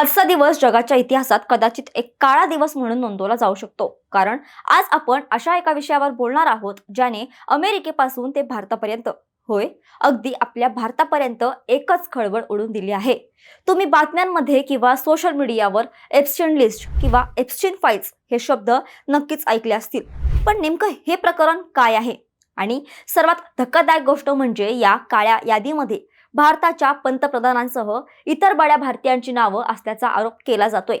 आजचा दिवस जगाच्या इतिहासात कदाचित एक काळा दिवस म्हणून नोंदवला जाऊ शकतो. कारण आज आपण अशा एका विषयावर बोलणार आहोत ज्याने अमेरिकेपासून ते भारतापर्यंत होय अगदी आपल्या भारतापर्यंत एकच खळबळ उडून दिली आहे. तुम्ही बातम्यांमध्ये किंवा सोशल मीडियावर एप्स्टिन लिस्ट किंवा एप्स्टिन फाईल्स हे शब्द नक्कीच ऐकले असतील. पण नेमकं हे प्रकरण काय आहे? आणि सर्वात धक्कादायक गोष्ट म्हणजे या काळ्या यादीमध्ये भारताच्या पंतप्रधानांसह इतर बड्या भारतीयांची नावं असल्याचा आरोप केला जातोय.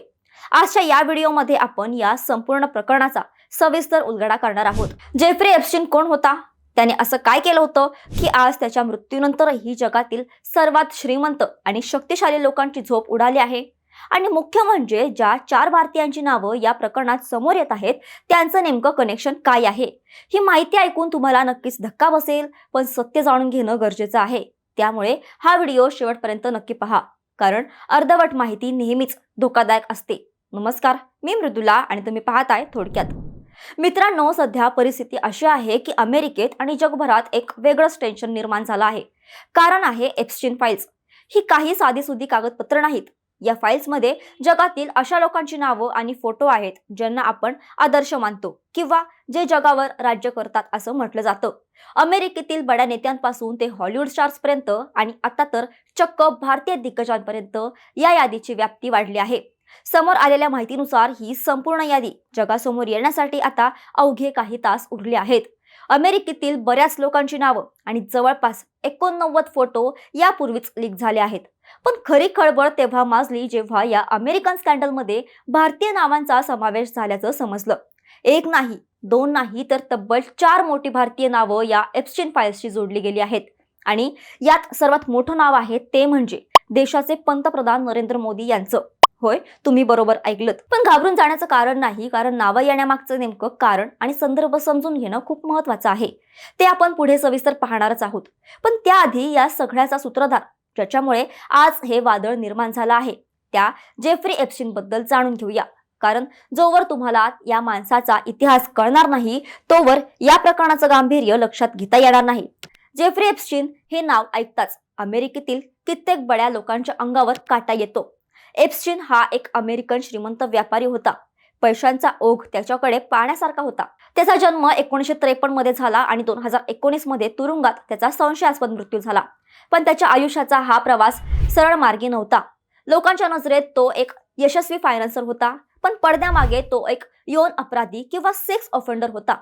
आजच्या या व्हिडिओमध्ये आपण या संपूर्ण प्रकरणाचा सविस्तर उलगडा करणार आहोत. जेफ्री एप्स्टिन कोण होता? त्याने असं काय केलं होतं? की आज त्याच्या मृत्यूनंतरही जगातील सर्वात श्रीमंत आणि शक्तिशाली लोकांची झोप उडाली आहे? आणि मुख्य म्हणजे ज्या चार भारतीयांची नावं या प्रकरणात समोर येत आहेत त्यांचं नेमकं कनेक्शन काय आहे? ही माहिती ऐकून तुम्हाला नक्कीच धक्का बसेल पण सत्य जाणून घेणं गरजेचं आहे. त्यामुळे हा व्हिडिओ शेवटपर्यंत नक्की पहा. कारण अर्धवट माहिती नेहमीच धोकादायक असते. नमस्कार मी मृदुला आणि तुम्ही पाहताय थोडक्यात. मित्रांनो सध्या परिस्थिती अशी आहे की अमेरिकेत आणि जगभरात एक वेगळंच टेन्शन निर्माण झालं आहे. कारण आहे एप्स्टिन फाईल्स ही काही साधीसुधी कागदपत्र नाहीत. या फाईल्समध्ये जगातील अशा लोकांची नावं आणि फोटो आहेत ज्यांना आपण आदर्श मानतो किंवा जे जगावर राज्य करतात असं म्हटलं जातं. अमेरिकेतील बड्या नेत्यांपासून ते हॉलिवूड स्टार्सपर्यंत आणि आता तर चक्क भारतीय दिग्गजांपर्यंत या यादीची व्याप्ती वाढली आहे. समोर आलेल्या माहितीनुसार ही संपूर्ण यादी जगासमोर येण्यासाठी आता अवघे काही तास उरले आहेत. अमेरिकेतील बऱ्याच लोकांची नावं आणि जवळपास एकोणनव्वद फोटो यापूर्वीच लीक झाले आहेत. पण खरी खळबळ तेव्हा माजली जेव्हा या अमेरिकन स्कॅन्डलमध्ये भारतीय नावांचा समावेश झाल्याचं समजलं. एक नाही दोन नाही तर तब्बल चार मोठी भारतीय नावं या एप्स्टिन फाईल्सशी जोडली गेली आहेत. आणि यात सर्वात मोठं नाव आहे ते म्हणजे देशाचे पंतप्रधान नरेंद्र मोदी यांचं. होय तुम्ही बरोबर ऐकलं पण घाबरून जाण्याचं कारण नाही कारण नावं येण्यामागचं नेमकं कारण आणि संदर्भ समजून घेणं खूप महत्वाचं आहे. ते आपण पुढे सविस्तर पाहणारच आहोत. पण त्याआधी या सगळ्याचा सूत्रधार ज्याच्यामुळे आज हे वादळ निर्माण झालं आहे. त्या जेफ्री एप्स्टिनबद्दल जाणून घेऊया. कारण जोवर तुम्हाला या माणसाचा इतिहास कळणार नाही तोवर या प्रकरणाचं गांभीर्य लक्षात घेता येणार नाही. जेफ्री एप्स्टिन हे नाव ऐकताच अमेरिकेतील कित्येक बड्या लोकांच्या अंगावर काटा येतो. एप्स्टिन हा एक अमेरिकन श्रीमंत व्यापारी होता. पैशांचा ओघ त्याच्याकडे पाण्यासारखा होता. त्याचा जन्म एकोणीसशे त्रेपन्नमध्ये झाला आणि दोन हजार एकोणीसमध्ये तुरुंगात त्याचा संशयास्पद मृत्यू झाला. पण त्याच्या आयुष्याचा हा प्रवास सरळ मार्गी नव्हता. लोकांच्या नजरेत तो एक यशस्वी फायनान्सर होता पण पडद्यामागे तो एक यौन अपराधी किंवा सेक्स ऑफेंडर होता.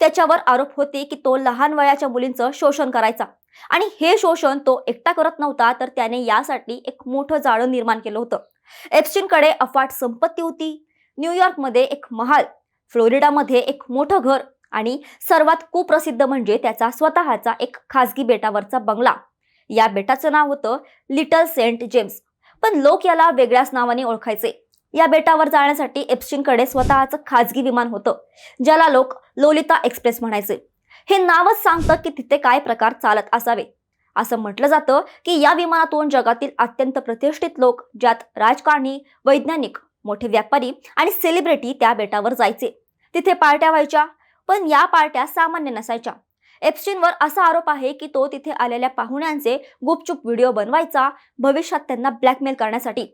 त्याच्यावर आरोप होते की तो लहान वयाच्या मुलींचं शोषण करायचा. आणि हे शोषण तो एकटा करत नव्हता तर त्याने यासाठी एक मोठं जाळं निर्माण केलं होतं. एप्स्टिनकडे अफाट संपत्ती होती. न्यूयॉर्कमध्ये एक महाल फ्लोरिडामध्ये एक मोठं घर आणि सर्वात कुप्रसिद्ध म्हणजे त्याचा स्वतःचा एक खासगी बेटावरचा बंगला. या बेटाचं नाव होतं लिटल सेंट जेम्स. पण लोक याला वेगळ्याच नावाने ओळखायचे. या बेटावर जाण्यासाठी एप्स्टिनकडे स्वतःचं खाजगी विमान होतं ज्याला लोक लोलिता एक्सप्रेस म्हणायचे. हे नावच सांगतं की तिथे काय प्रकार चालत असावे. असं म्हटलं जातं की या विमानातून जगातील अत्यंत प्रतिष्ठित लोक ज्यात राजकारणी वैज्ञानिक मोठे व्यापारी आणि सेलिब्रिटी त्या बेटावर जायचे. तिथे पार्ट्या व्हायच्या पण या पार्ट्या सामान्य नसायच्या. एप्स्टीनवर असा आरोप आहे की तो तिथे आलेल्या पाहुण्यांचे गुपचूप व्हिडिओ बनवायचा भविष्यात त्यांना ब्लॅकमेल करण्यासाठी.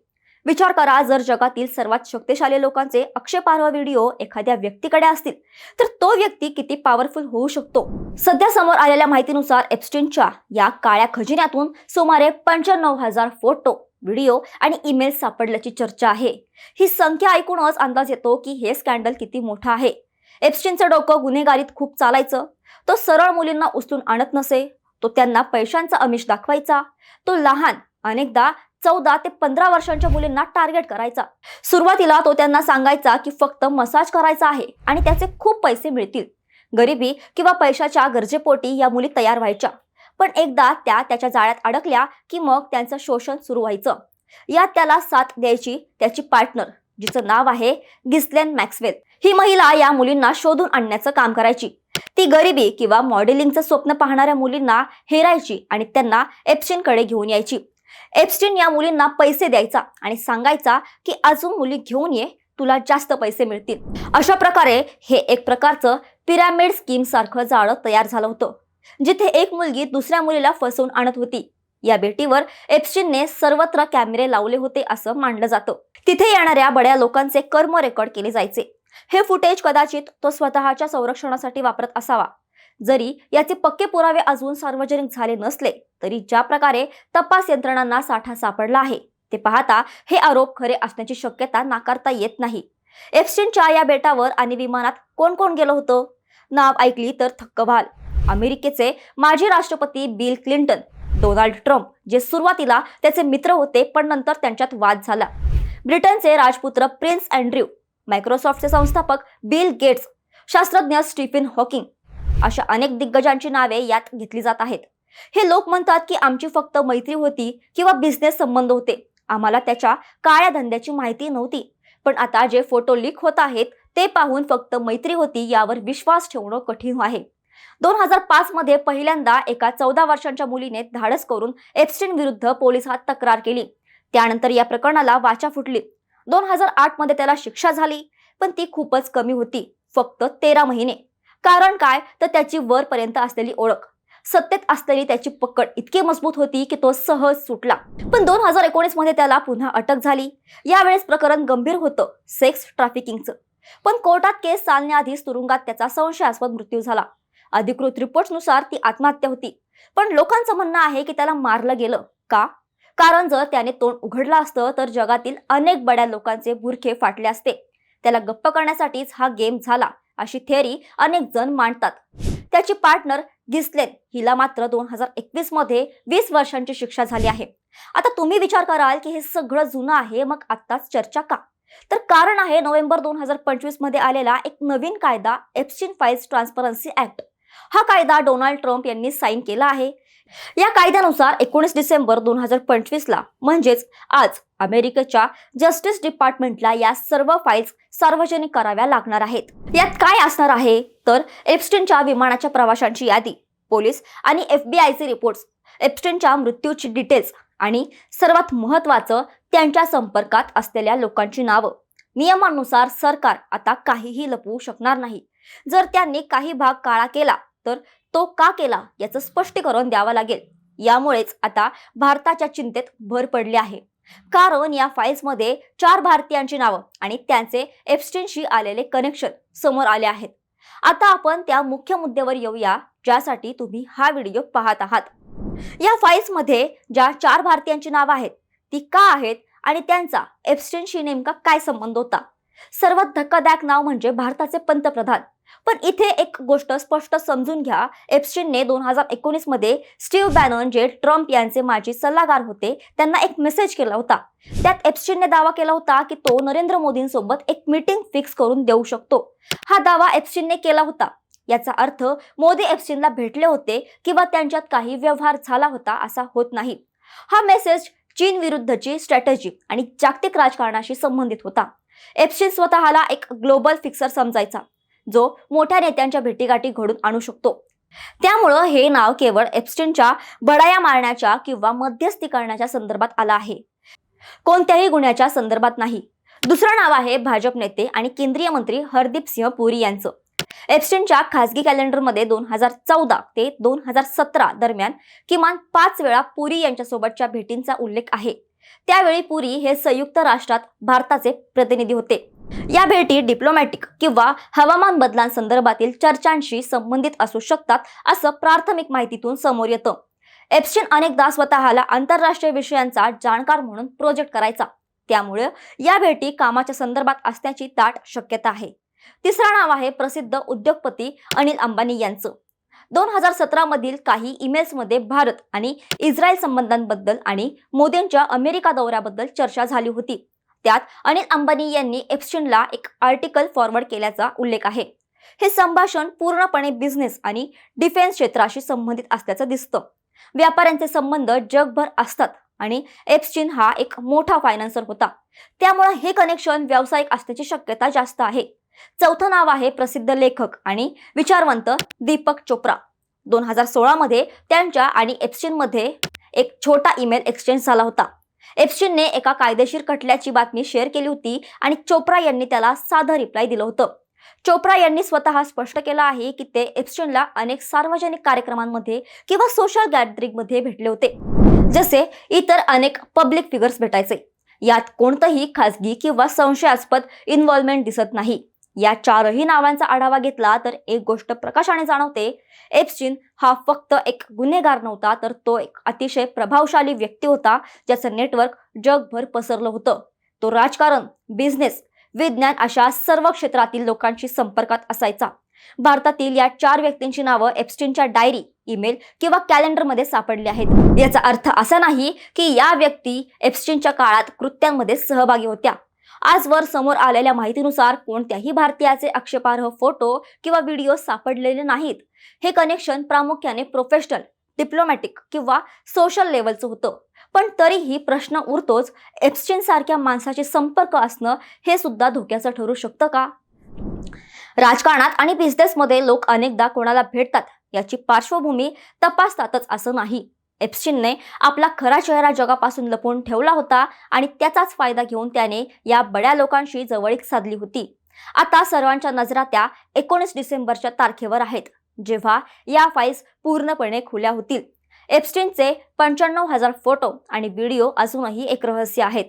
विचार करा जर जगातील सर्वात शक्तिशाली लोकांचे आक्षेपार्ह व्हिडिओ एखाद्या व्यक्तीकडे असतील तर तो व्यक्ती किती पॉवरफुल होऊ शकतो? सध्या समोर आलेल्या माहितीनुसार एप्स्टीनच्या या काळ्या खजिन्यातून सुमारे पंच्याण्णव हजार फोटो व्हिडिओ आणि ईमेल सापडल्याची चर्चा आहे. ही संख्या ऐकूनच अंदाज येतो की हे स्कॅन्डल किती मोठं आहे. एप्स्टिनचं डोकं गुन्हेगारीत खूप चालायचं. तो सरळ मुलींना उचलून आणत नसे. तो त्यांना पैशांचा अमिष दाखवायचा. तो लहान अनेकदा चौदा ते पंधरा वर्षांच्या मुलींना टार्गेट करायचा. सुरुवातीला तो त्यांना सांगायचा की फक्त मसाज करायचा आहे आणि त्याचे खूप पैसे मिळतील. गरिबी किंवा पैशाच्या गरजेपोटी या मुली तयार व्हायच्या. पण एकदा त्या त्याच्या जाळ्यात अडकल्या की मग त्यांचं शोषण सुरू व्हायचं. यात त्याला साथ द्यायची त्याची पार्टनर जिचं नाव आहे गिस्लेन मॅक्सवेल. ही महिला या मुलींना शोधून आणण्याचं काम करायची. ती गरिबी किंवा मॉडेलिंगचं स्वप्न पाहणाऱ्या मुलींना हेरायची आणि त्यांना एप्स्टिनकडे घेऊन यायची. एप्स्टिन या मुलींना पैसे द्यायचा आणि सांगायचा की अजून मुली घेऊन ये तुला जास्त पैसे मिळतील. अशा प्रकारे हे एक प्रकारचं पिरामिड स्कीम सारखं जाळं तयार झालं होतं. जिथे एक मुलगी दुसऱ्या मुलीला फसवून आणत होती. या भेटीवर एप्स्टिनने सर्वत्र कॅमेरे लावले होते असं मानलं जातं. तिथे येणाऱ्या बड्या लोकांचे कर्म रेकॉर्ड केले जायचे. हे फुटेज कदाचित तो स्वतःच्या संरक्षणासाठी वापरत असावा. जरी याचे पक्के पुरावे अजून सार्वजनिक झाले नसले तरी ज्या प्रकारे तपास यंत्रणांना साठा सापडला आहे ते पाहता हे आरोप खरे असण्याची शक्यता नाकारता येत नाही. एप्स्टिनच्या या बेटावर आणि विमानात कोण कोण गेलं होतं? नाव ऐकली तर थक्क व्हाल. अमेरिकेचे माजी राष्ट्रपती बिल क्लिंटन डोनाल्ड ट्रम्प जे सुरुवातीला त्याचे मित्र होते पण नंतर त्यांच्यात वाद झाला. ब्रिटनचे राजपुत्र प्रिन्स अँड्र्यू मायक्रोसॉफ्टचे संस्थापक बिल गेट्स शास्त्रज्ञ स्टीफिन हॉकिंग अशा अनेक दिग्गजांची नावे यात घेतली जात आहेत. हे लोक म्हणतात की आमची फक्त मैत्री होती किंवा बिझनेस संबंध होते. आम्हाला त्याच्या काळ्या धंद्याची माहिती नव्हती. पण आता जे फोटो लीक होत आहेत ते पाहून फक्त मैत्री होती यावर विश्वास ठेवणं कठीण आहे. दोन हजार पाच मध्ये पहिल्यांदा एका चौदा वर्षांच्या मुलीने धाडस करून एप्स्टीन विरुद्ध पोलिसात तक्रार केली. त्यानंतर या प्रकरणाला वाचा फुटली. दोन हजार आठमध्ये त्याला शिक्षा झाली पण ती खूपच कमी होती फक्त तेरा महिने. कारण काय? तर त्याची वरपर्यंत असलेली ओळख. सत्तेत असलेली त्याची पकड इतकी मजबूत होती की तो सहज सुटला. पण दोन हजार एकोणीसमध्ये त्याला पुन्हा अटक झाली. यावेळेस प्रकरण गंभीर होतं सेक्स ट्रॅफिकिंगचं पण कोर्टात केस चालण्याआधीच तुरुंगात त्याचा संशयास्पद मृत्यू झाला. अधिकृत रिपोर्ट्सनुसार ती आत्महत्या होती. पण लोकांचं म्हणणं आहे की त्याला मारलं गेलं. का? कारण जर त्याने तोंड उघडलं असतं तर जगातील अनेक बड्या लोकांचे बुरखे फाटले असते. त्याला गप्प करण्यासाठीच हा गेम झाला अशी थेअरी अनेक जण मांडतात. त्याची पार्टनर गिस्लेन हिला मात्र दोन हजार एकवीसमध्ये वीस वर्षांची शिक्षा झाली आहे. आता तुम्ही विचार कराल की हे सगळं जुनं आहे मग आत्ताच चर्चा का? तर कारण आहे नोव्हेंबर दोन हजार पंचवीसमध्ये आलेला एक नवीन कायदा एप्सिन फाईल्स ट्रान्सपरन्सी ऍक्ट हा कायदा डोनाल्ड ट्रम्प यांनी साईन केला आहे. या कायद्यानुसार एकोणीस डिसेंबर दोन हजार पंचवीसला म्हणजेच आज अमेरिकेच्या जस्टिस डिपार्टमेंटला या सर्व फाईल्स सार्वजनिक कराव्या लागणार आहेत. यात काय असणार आहे? तर एप्स्टिनच्या विमानाच्या प्रवाशांची यादी पोलीस आणि एफबीआयचे रिपोर्ट्स एप्स्टिनच्या मृत्यूची डिटेल्स आणि सर्वात महत्वाचं त्यांच्या संपर्कात असलेल्या लोकांची नावं. नियमानुसार सरकार आता काहीही लपवू शकणार नाही. जर त्यांनी काही भाग काळा केला तर तो का केला याचं स्पष्टीकरण द्यावं लागेल. यामुळेच आता भारताच्या चिंतेत भर पडली आहे. कारण या फाईल्समध्ये चार भारतीयांची नावं आणि त्यांचे एप्स्टिनशी आलेले कनेक्शन समोर आले आहेत. आता आपण त्या मुख्य मुद्द्यावर येऊया ज्यासाठी तुम्ही हा व्हिडिओ पाहत आहात. या फाईल्समध्ये ज्या चार भारतीयांची नावं आहेत ती का आहेत आणि त्यांचा एप्स्टिनशी नेमका काय संबंध होता? सर्वात धक्कादायक नाव म्हणजे भारताचे पंतप्रधान. पण इथे एक गोष्ट स्पष्ट समजून घ्या. एप्स्टिनने दोन हजार एकोणीसमध्ये स्टीव्ह बॅनन जे ट्रम्प यांचे माजी सल्लागार होते त्यांना एक मेसेज केला होता. त्यात एप्स्टिनने दावा केला होता की तो नरेंद्र मोदींसोबत एक मीटिंग फिक्स करून देऊ शकतो. हा दावा एप्स्टिनने केला होता. याचा अर्थ मोदी एप्स्टिनला भेटले होते किंवा त्यांच्यात काही व्यवहार झाला होता असा होत नाही. हा मेसेज चीन विरुद्धची स्ट्रॅटेजी आणि जागतिक राजकारणाशी संबंधित होता. एप्स्टिन स्वतःला एक ग्लोबल फिक्सर समजायचा जो मोठ्या नेत्यांच्या भेटीगाठी घडून आणू शकतो. त्यामुळं हे नाव केवळ एप्स्टिनच्या बडाया मारण्याच्या किंवा मध्यस्थी करण्याच्या संदर्भात आलं आहे. कोणत्याही गुन्ह्याच्या संदर्भात नाही. दुसरं नाव आहे भाजप नेते आणि केंद्रीय मंत्री हरदीप सिंह पुरी यांचं. एप्स्टिनच्या खासगी कॅलेंडरमध्ये दोन हजार चौदा ते दोन हजार सतरा दरम्यान किमान पाच वेळा पुरी यांच्यासोबतच्या भेटींचा उल्लेख आहे. त्यावेळी पुरी हे संयुक्त राष्ट्रात भारताचे प्रतिनिधी होते. या भेटी डिप्लोमॅटिक किंवा हवामान बदलांसंदर्भातील चर्चांशी संबंधित असू शकतात असं प्राथमिक माहितीतून समोर येतं. एप्स्टिन अनेकदा स्वतःला आंतरराष्ट्रीय विषयांचा जाणकार म्हणून प्रोजेक्ट करायचा. त्यामुळे या भेटी कामाच्या संदर्भात असण्याची दाट शक्यता आहे. तिसरा नाव आहे प्रसिद्ध उद्योगपती अनिल अंबानी यांचं. दोन हजार सतरामधील काही ईमेल्समध्ये भारत आणि इस्रायल संबंधांबद्दल आणि मोदींच्या अमेरिका दौऱ्याबद्दल चर्चा झाली होती. त्यात अनिल अंबानी यांनी एप्स्टिनला एक आर्टिकल फॉरवर्ड केल्याचा उल्लेख आहे. हे संभाषण पूर्णपणे बिझनेस आणि डिफेन्स क्षेत्राशी संबंधित असल्याचं दिसतं. व्यापाऱ्यांचे संबंध जगभर असतात आणि एप्स्टिन हा एक मोठा फायनान्सर होता. त्यामुळे हे कनेक्शन व्यावसायिक असण्याची शक्यता जास्त आहे. चौथं नाव आहे प्रसिद्ध लेखक आणि विचारवंत दीपक चोप्रा. दोन हजार सोळामध्ये त्यांच्या आणि एप्स्टिनमध्ये एक छोटा ईमेल एक्सचेंज झाला होता. एप्स्टिनने एका कायदेशीर खटल्याची बातमी शेअर केली होती आणि चोप्रा यांनी त्याला साधं रिप्लाय दिलं होतं. चोप्रा यांनी स्वतः स्पष्ट केलं आहे की ते एप्स्टिनला अनेक सार्वजनिक कार्यक्रमांमध्ये किंवा सोशल गॅदरिंगमध्ये भेटले होते. जसे इतर अनेक पब्लिक फिगर्स भेटायचे. यात कोणतंही खासगी किंवा संशयास्पद इन्व्हॉल्वमेंट दिसत नाही. या चारही नावांचा आढावा घेतला तर एक गोष्ट प्रकाशाने जाणवते. एप्स्टिन हा फक्त एक गुन्हेगार नव्हता तर तो एक अतिशय प्रभावशाली व्यक्ती होता ज्याचं नेटवर्क जगभर पसरलं होतं. तो राजकारण बिझनेस विज्ञान अशा सर्व क्षेत्रातील लोकांशी संपर्कात असायचा. भारतातील या चार व्यक्तींची नावं एप्स्टिनच्या डायरी ईमेल किंवा कॅलेंडरमध्ये सापडली आहेत. याचा अर्थ असा नाही की या व्यक्ती एप्स्टिनच्या काळात कृत्यांमध्ये सहभागी होत्या. आजवर समोर आलेल्या माहितीनुसार कोणत्याही भारतीयाचे आक्षेपार्ह फोटो किंवा व्हिडिओ सापडलेले नाहीत. हे कनेक्शन प्रामुख्याने प्रोफेशनल डिप्लोमॅटिक किंवा सोशल लेवलचं होतं. पण तरीही प्रश्न उरतोच एप्स्टिन सारख्या माणसाचे संपर्क असणं हे सुद्धा धोक्याचं ठरू शकतं का? राजकारणात आणि बिझनेसमध्ये लोक अनेकदा कोणाला भेटतात याची पार्श्वभूमी तपासतातच असं नाही. एप्स्टिनने आपला खरा चेहरा जगापासून लपवून ठेवला होता आणि त्याचाच फायदा घेऊन त्याने या बड्या लोकांशी जवळीक साधली होती. आता सर्वांच्या नजरा त्या एकोणीस डिसेंबरच्या तारखेवर आहेत जेव्हा या फाईल्स पूर्णपणे खुल्या होतील. एप्स्टिनचे पंच्याण्णव हजार फोटो आणि व्हिडिओ अजूनही एक रहस्य आहेत.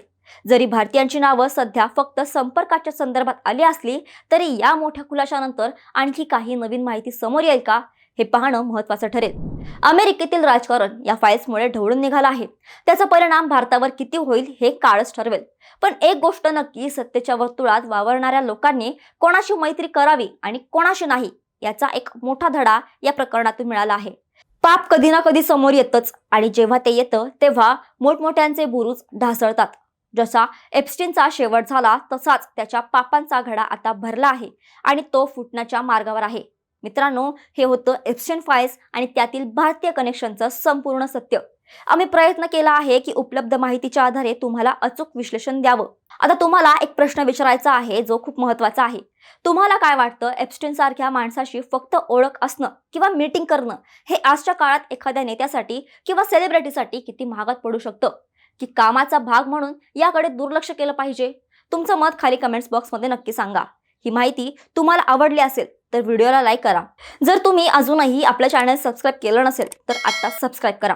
जरी भारतीयांची नावं सध्या फक्त संपर्काच्या संदर्भात आली असली तरी या मोठ्या खुलाशानंतर आणखी काही नवीन माहिती समोर येईल का? हे पाहणं महत्वाचं ठरेल. अमेरिकेतील राजकारण या फाईल्समुळे ढवळून निघालं आहे. त्याचा परिणाम भारतावर किती होईल हे काळच ठरवेल. पण एक गोष्ट नक्की सत्तेच्या वर्तुळात वावरणाऱ्या लोकांनी कोणाशी मैत्री करावी आणि कोणाशी नाही याचा एक मोठा धडा या प्रकरणातून मिळाला आहे. पाप कधी ना कधी समोर येतच आणि जेव्हा ते येतं तेव्हा मोठमोठ्यांचे बुरुज ढासळतात. जसा एप्स्टिनचा शेवट झाला तसाच त्याच्या पापांचा घडा आता भरला आहे आणि तो फुटण्याच्या मार्गावर आहे. मित्रांनो हे होतं एप्शन फाईल्स आणि त्यातील भारतीय कनेक्शनचं संपूर्ण सत्य. आम्ही प्रयत्न केला आहे की उपलब्ध माहितीच्या आधारे तुम्हाला अचूक विश्लेषण द्यावं. आता तुम्हाला एक प्रश्न विचारायचा आहे जो खूप महत्त्वाचा आहे. तुम्हाला काय वाटतं एप्स्टेन सारख्या माणसाशी फक्त ओळख असणं किंवा मीटिंग करणं हे आजच्या काळात एखाद्या नेत्यासाठी किंवा सेलिब्रिटीसाठी किती महागात पडू शकतं? की कामाचा भाग म्हणून याकडे दुर्लक्ष केलं पाहिजे? तुमचं मत खाली कमेंट्स बॉक्समध्ये नक्की सांगा. ही माहिती तुम्हाला आवडली असेल तर व्हिडिओला लाईक करा. जर तुम्ही अजूनही आपलं चॅनल सबस्क्राईब केलं नसेल तर आत्ता सबस्क्राईब करा.